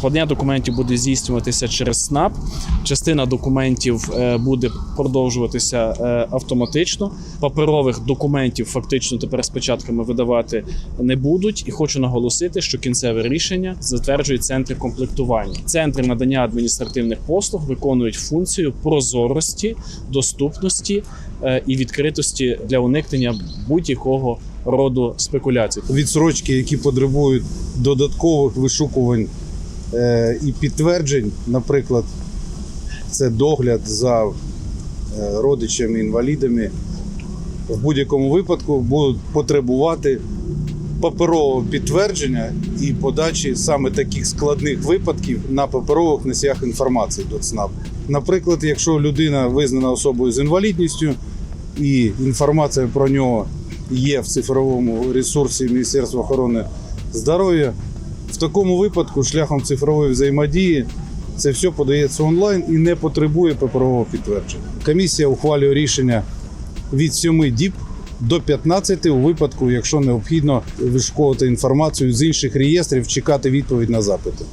Складення документів буде здійснюватися через СНАП. Частина документів е, буде продовжуватися е, автоматично. Паперових документів фактично тепер з печатками видавати не будуть. І хочу наголосити, що кінцеве рішення затверджують центри комплектування. Центри надання адміністративних послуг виконують функцію прозорості, доступності е, і відкритості для уникнення будь-якого роду спекуляцій. відсрочки, які потребують додаткових вишукувань і підтверджень, наприклад, це догляд за е, родичами, інвалідами, в будь-якому випадку будуть потребувати паперового підтвердження і подачі саме таких складних випадків на паперових носіях інформації до ЦНАП. Наприклад, якщо людина визнана особою з інвалідністю і інформація про нього є в цифровому ресурсі Міністерства охорони здоров'я, в такому випадку шляхом цифрової взаємодії це все подається онлайн і не потребує паперового підтвердження. Комісія ухвалює рішення від 7 діб до 15 у випадку, якщо необхідно вишуковувати інформацію з інших реєстрів, чекати відповідь на запити.